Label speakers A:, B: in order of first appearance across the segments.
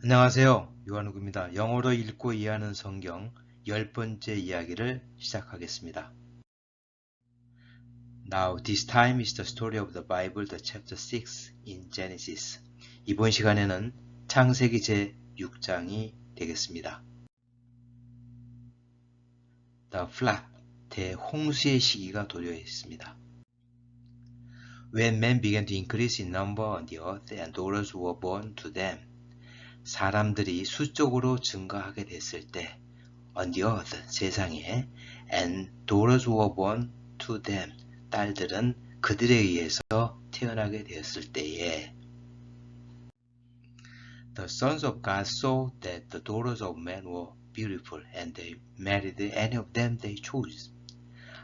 A: 안녕하세요. 요한욱입니다. 영어로 읽고 이해하는 성경 열 번째 이야기를 시작하겠습니다. Now, this time is the story of the Bible, the chapter 6 in Genesis. 이번 시간에는 창세기 제 6장이 되겠습니다. The flood, 대홍수의 시기가 도래했습니다. When men began to increase in number on the earth and daughters were born to them, 사람들이 수적으로 증가하게 됐을 때 on the earth 세상에 and daughters were born to them 딸들은 그들에 의해서 태어나게 되었을 때에 The sons of God saw that the daughters of men were beautiful and they married any of them they chose.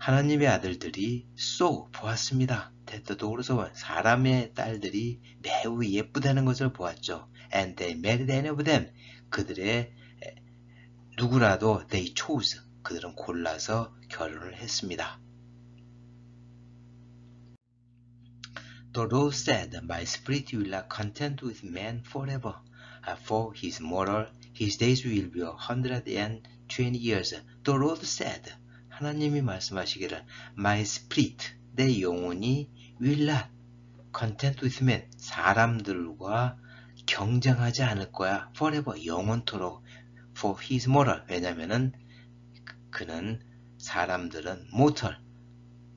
A: 하나님의 아들들이 saw 보았습니다. that the daughters of 사람의 딸들이 매우 예쁘다는 것을 보았죠. and they married any of them. 그들의 누구라도 they chose. 그들은 골라서 결혼을 했습니다. The Lord said, My spirit will not content with man forever, for his moral, his days will be a hundred and twenty years. The Lord said, 하나님이 말씀하시기를, My spirit, 내 영혼이 will not content with man, 사람들과 경쟁하지 않을 거야. forever, 영원토록. for his moral, 왜냐면은 그는 사람들은 mortal,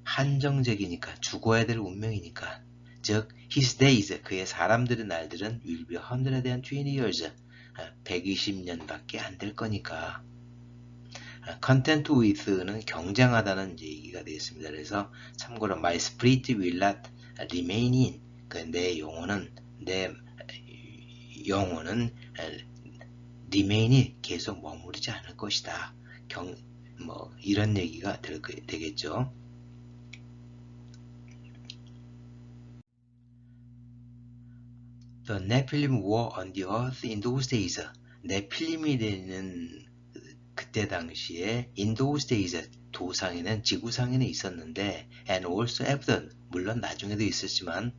A: 한정적이니까 죽어야 될 운명이니까 즉 his days 그의 사람들의 날들은 will be 120 years 120년밖에 안 될 거니까 content with는 경쟁하다는 얘기가 되겠습니다. 그래서 참고로 my spirit will not remain in 내 영혼은 내 영혼은 remain이 계속 머무르지 않을 것이다. 경, 뭐 이런 얘기가 될, 되겠죠. On the earth in those days. 네필림이라는 그때 당시에 those days 도상에는 지구상에는 있었는데 and also after 물론 나중에도 있었지만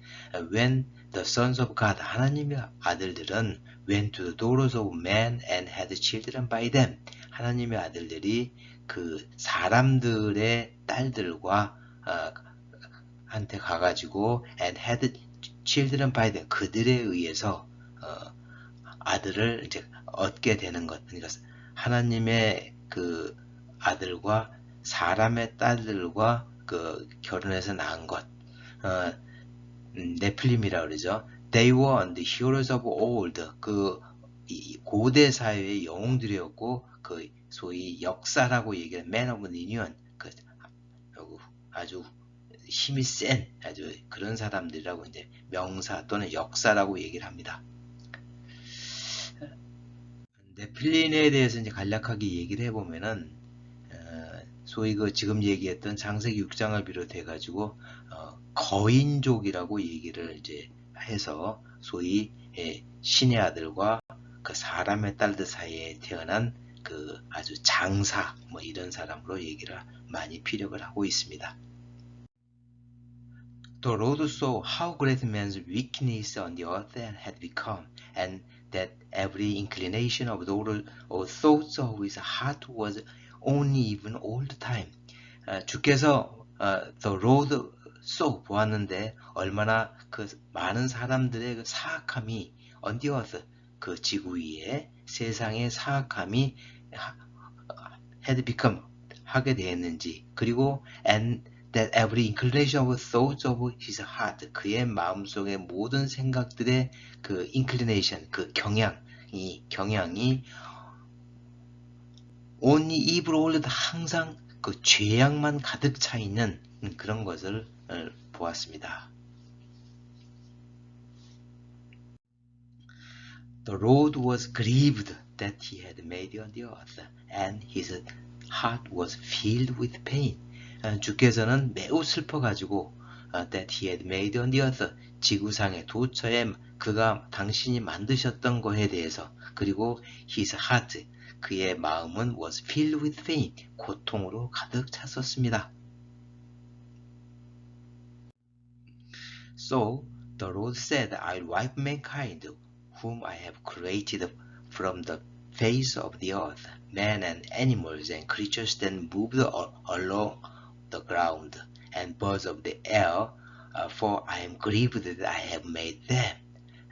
A: when the sons of God 하나님의 아들들은 went to the daughters of men and had children by them 하나님의 아들들이 그 사람들의 딸들과 어, 한테 가가지고 and had children by them 그들에 의해서 어, 아들을 이제 얻게 되는 것 그러니까 하나님의 그 아들과 사람의 딸들과 그 결혼해서 낳은 것 어, 네플림이라 그러죠. They were the heroes of old. 그 고대 사회의 영웅들이었고 그 소위 역사라고 얘기하는 Man of the Union. 그 아주 힘이 센 아주 그런 사람들이라고 이제 명사 또는 역사라고 얘기를 합니다. 네플린에 대해서 이제 간략하게 얘기를 해보면은 어, 소위 그 지금 얘기했던 장세기 6장을 비롯해 가지고 어, 거인족이라고 얘기를 이제 해서 소위 예, 신의 아들과 그 사람의 딸들 사이에 태어난 그 아주 장사 뭐 이런 사람으로 얘기를 많이 피력을 하고 있습니다. The Lord saw how great man's weakness on the earth had become, and that every inclination of the or thoughts of his heart was only even all the time. 어, 주께서 어, the Lord saw 보았는데 얼마나 그 많은 사람들의 그 사악함이 on the earth 그 지구 위에 세상의 사악함이 had become 하게 되었는지 그리고 and that every inclination of thoughts of his heart 그의 마음속의 모든 생각들의 그 inclination 그 경향이 경향이 only evil all 항상 그 죄악만 가득 차 있는 그런 것을 보았습니다. The Lord was grieved that he had made on the earth, and his heart was filled with pain. 주께서는 매우 슬퍼가지고 that he had made on the earth 지구상의 도처에 그가 당신이 만드셨던 것에 대해서 그리고 his heart 그의 마음은 was filled with pain 고통으로 가득 찼었습니다. So the Lord said, I'll wipe mankind whom I have created from the face of the earth, men and animals and creatures that move along the ground, and birds of the air, uh, for I am grieved that I have made them.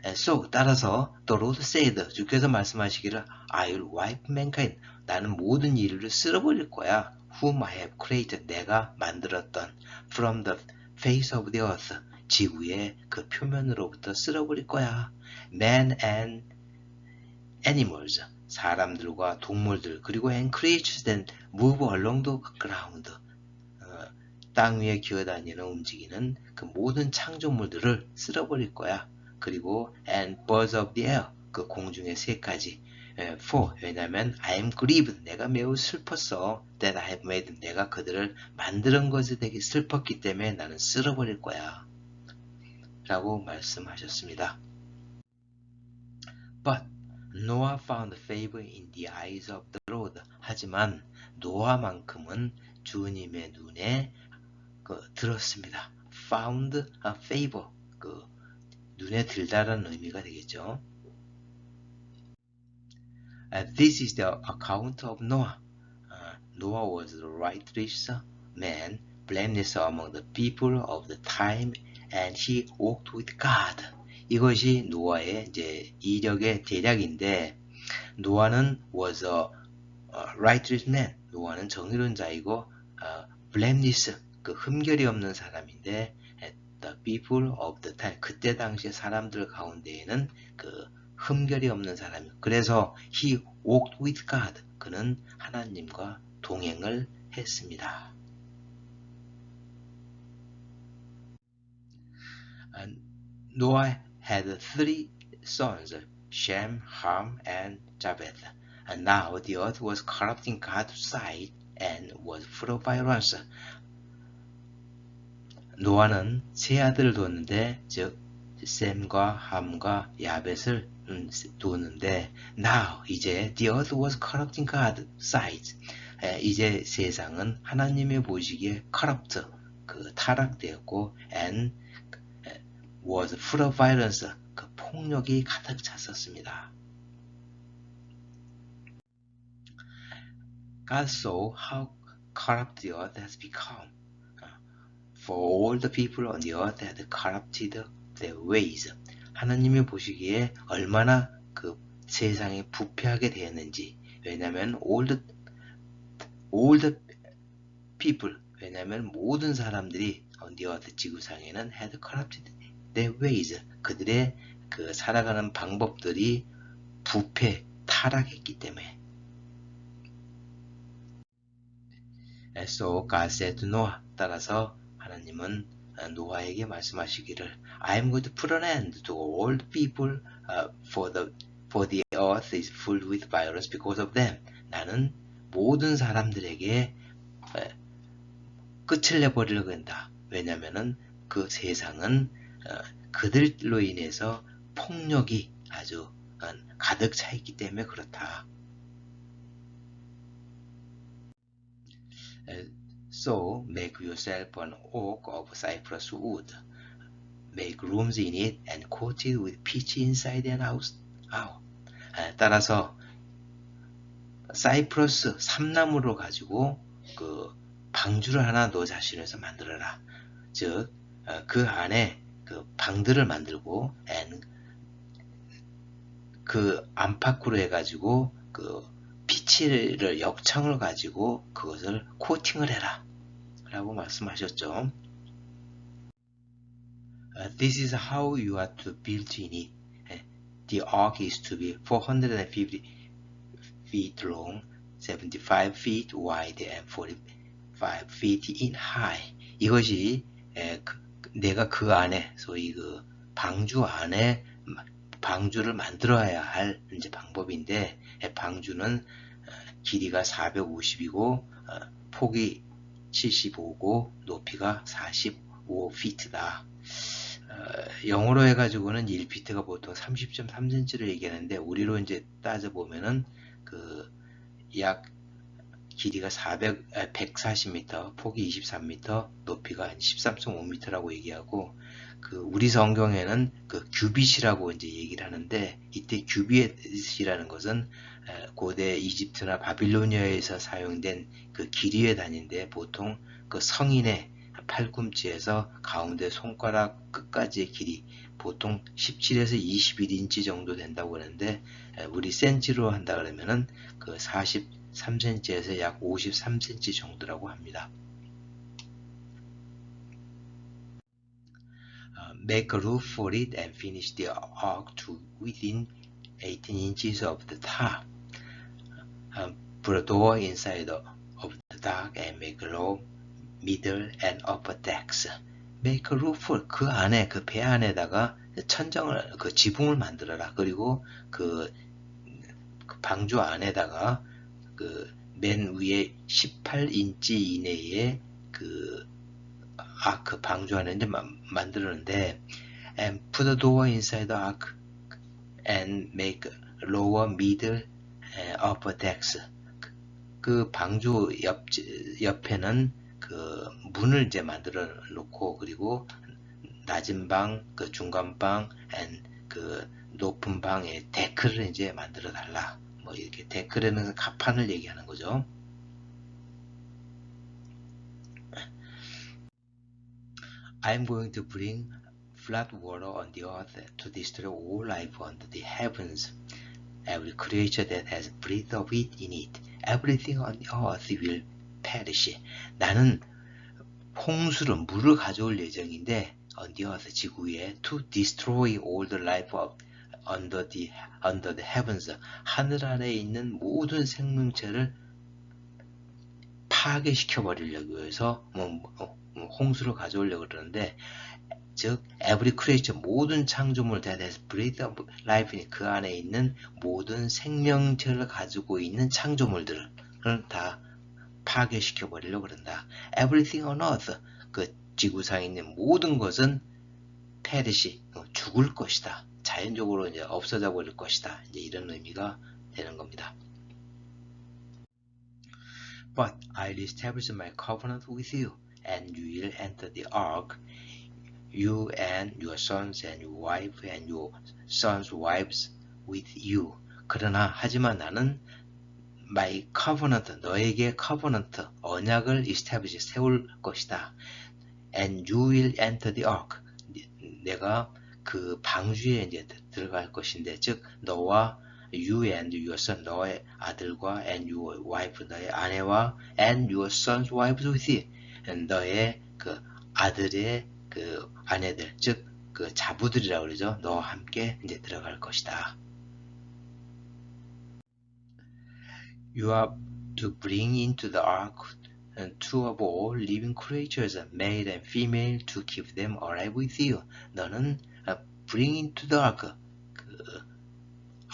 A: And so 따라서 the Lord said 주께서 말씀하시기를 I will wipe mankind 나는 모든 인류를 쓸어버릴 거야 whom I have created 내가 만들었던 from the face of the earth 지구의 그 표면으로부터 쓸어버릴 거야 man and animals 사람들과 동물들 그리고 and creatures that move along the ground 어, 땅 위에 기어다니는 움직이는 그 모든 창조물들을 쓸어버릴 거야 그리고 and birds of the air 그 공중의 새까지 for 왜냐면 I am grieved 내가 매우 슬펐어 that I have made 내가 그들을 만드는 것에 되게 슬펐기 때문에 나는 쓸어버릴 거야 라고 말씀하셨습니다. But Noah found favor in the eyes of the Lord. 하지만 노아만큼은 주님의 눈에 그 들었습니다. found a favor 그 눈에 들다라는 의미가 되겠죠. Uh, this is the account of Noah. Uh, Noah was the righteous man, blameless among the people of the time, and he walked with God. 이것이 노아의 이제 이력의 대략인데 노아는 was a righteous man. 노아는 정의로운 자이고 uh, blameless 그 흠결이 없는 사람인데 the people of the time 그때 당시에 사람들 가운데에는 그 흠결이 없는 사람이 그래서 he walked with God 그는 하나님과 동행을 했습니다. Noah had three sons, Shem, Ham, and Japheth. And now the earth was corrupting God's sight and was full of violence. 노아는 세 아들을 뒀는데 즉 셈과 함과 야벳을 두었는데 now 이제 the earth was corrupting God's sight 이제 세상은 하나님의 보시기에 corrupt 그 타락되었고 and was full of violence 그 폭력이 가득 찼었습니다. God saw how corrupt the earth has become. For all the people on the earth had corrupted their ways. 하나님이 보시기에 얼마나 그 세상이 부패하게 되었는지. 왜냐하면 all the, all the people, 왜냐하면 모든 사람들이 on the earth 지구상에는 had corrupted their ways. 그들의 그 살아가는 방법들이 부패, 타락했기 때문에. So God said to Noah. 따라서 하나님은 노아에게 말씀하시기를 I am going to put an end to all people uh, for the for the earth is full with violence because of them. 나는 모든 사람들에게 uh, 끝을 내버리려고 한다. 왜냐하면은 그 세상은 uh, 그들로 인해서 폭력이 아주 가득 차 있기 때문에 그렇다. So make yourself an oak of cypress wood. Make rooms in it and coat it with pitch inside and out. 따라서 사이프러스 삼나무로 가지고 그 방주를 하나 너 자신에서 만들어라. 즉 그 안에 그 방들을 만들고 and 그 안팎으로 해가지고 그 피치를 역청을 가지고 그것을 코팅을 해라 라고 말씀하셨죠. Uh, this is how you are to build in it. The ark is to be 450 feet long, 75 feet wide, and 45 feet in high. 이것이 에, 그, 내가 그 안에 소위 그 방주 안에 방주를 만들어야 할 이제 방법인데 방주는 길이가 450이고 폭이 75고 높이가 45피트다. 영어로 해가지고는 1피트가 보통 30.3cm를 얘기하는데 우리로 이제 따져 보면은 그 약 길이가 400, 140m, 폭이 23m, 높이가 13.5m라고 얘기하고 그 우리 성경에는 그 규빗이라고 이제 얘기를 하는데 이때 규빗이라는 것은 고대 이집트나 바빌로니아에서 사용된 그 길이의 단위인데 보통 그 성인의 팔꿈치에서 가운데 손가락 끝까지의 길이 보통 17에서 21인치 정도 된다고 하는데 우리 센치로 한다 그러면은 그 43cm에서 약 53cm 정도라고 합니다. Make a roof for it and finish the ark to within 18 inches of the top. Uh, put a door inside the, of the dock and make a low, middle, and upper decks. make a roof for 그 안에 그 배 안에다가 천정을 그 지붕을 만들어라. 그리고 그, 그 방주 안에다가 그 맨 위에 18인치 이내에 그 안에 이제 만들었는데 and put the door inside the ark and make lower, middle, and upper decks. 그 방주 옆 옆에는 그 문을 이제 만들어 놓고 그리고 낮은 방, 그 중간 방, and 그 높은 방에 데크를 이제 만들어 달라. 뭐 이렇게 데크라는 가판을 얘기하는 거죠. I'm going to bring flood water on the earth to destroy all life under the heavens. Every creature that has breath of it in it, everything on the earth will perish. 나는 홍수를 물을 가져올 예정인데 on the earth 지구에 to destroy all the life of under the under the heavens 하늘 아래에 있는 모든 생명체를 파괴시켜 버리려고 해서 뭐, 뭐 홍수를 가져오려고 그러는데 즉 every creature 모든 창조물 has breath of life니 그 안에 있는 모든 생명체를 가지고 있는 창조물들을 다 파괴시켜 버리려고 그런다. everything on earth 그 지구상에 있는 모든 것은 페르시 죽을 것이다. 자연적으로 이제 없어져 버릴 것이다. 이제 이런 의미가 되는 겁니다. But I establish my covenant with you. And you will enter the ark, you and your sons and your wife and your sons' wives with you. 그러나 하지만 나는 my covenant 너에게 covenant 언약을 establish 세울 것이다. And you will enter the ark. 내가 그 방주에 이제 들어갈 것인데 즉 너와 you and your son 너의 아들과 and your wife 너의 아내와 and your son's wives with you 너의 그 아들의 그 아내들, 즉, 그 자부들이라고 그러죠. 너와 함께 이제 들어갈 것이다. You are to bring into the ark two of all living creatures, male and female, to keep them alive with you. 너는 bring into the ark, 그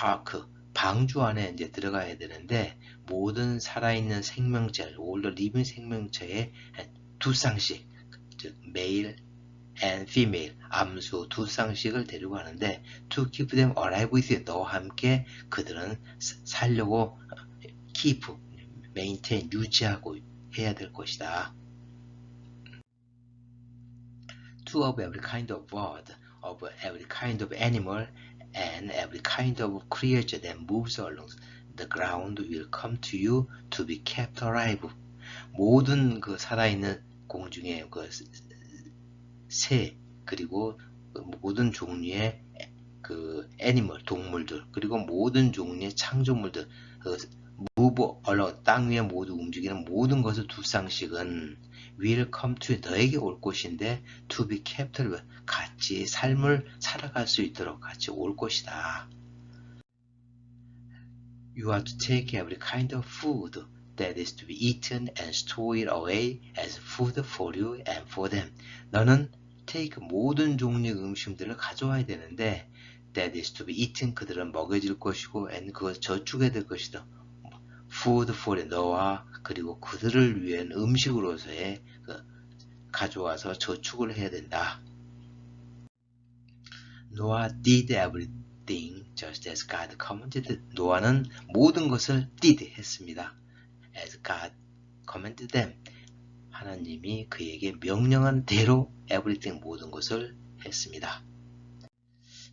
A: ark, 방주 안에 이제 들어가야 되는데 모든 살아있는 생명체, all the living 생명체에 두 쌍씩, 즉 male and female, 암수 두 쌍씩을 데리고 가는데 to keep them alive with you, 너와 함께 그들은 살려고 keep, maintain, 유지하고 해야 될 것이다. Two of every kind of bird, of every kind of animal, and every kind of creature that moves along the ground will come to you to be kept alive. 모든 그 살아있는 공중에 그 새 그리고 모든 종류의 그 애니멀 동물들 그리고 모든 종류의 창조물들 그 무브 얼러 땅 위에 모두 움직이는 모든 것을 두 쌍씩은 will come to 너에게 올 것인데 to be kept 같이 삶을 살아갈 수 있도록 같이 올 것이다. You are to take every kind of food that is to be eaten and stored away as food for you and for them. 너는 take 모든 종류의 음식들을 가져와야 되는데 that is to be eaten 그들은 먹여질 것이고 and 그것 저축해야 될 것이다. food for 너와 그리고 그들을 위한 음식으로서의 그 가져와서 저축을 해야 된다. 노아 did everything just as God commanded. 노아는 모든 것을 did 했습니다. As God commanded them. 하나님이 그에게 명령한 대로 everything 모든 것을 했습니다.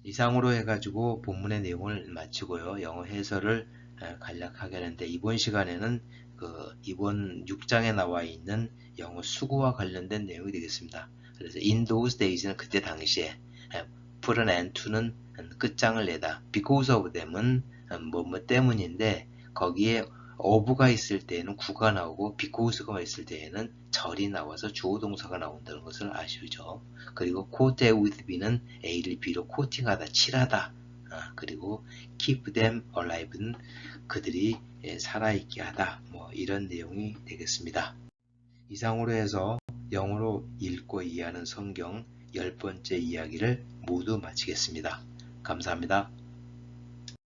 A: 이상으로 해가지고 본문의 내용을 마치고요. 영어 해설을 에, 간략하게 하는데 이번 시간에는 그 이번 6장에 나와 있는 영어 수고와 관련된 내용이 되겠습니다. 그래서 in those days는 그때 당시에 에, put an end to는 끝장을 내다 because of them은 뭐뭐 때문인데 거기에 of가 있을 때에는 구가 나오고 because가 있을 때에는 절이 나와서 주어 동사가 나온다는 것을 아시죠? 그리고 quote with B는 A를 B로 코팅하다, 칠하다. 아, 그리고 keep them alive는 그들이 예, 살아있게 하다. 뭐 이런 내용이 되겠습니다. 이상으로 해서 영어로 읽고 이해하는 성경 열 번째 이야기를 모두 마치겠습니다. 감사합니다.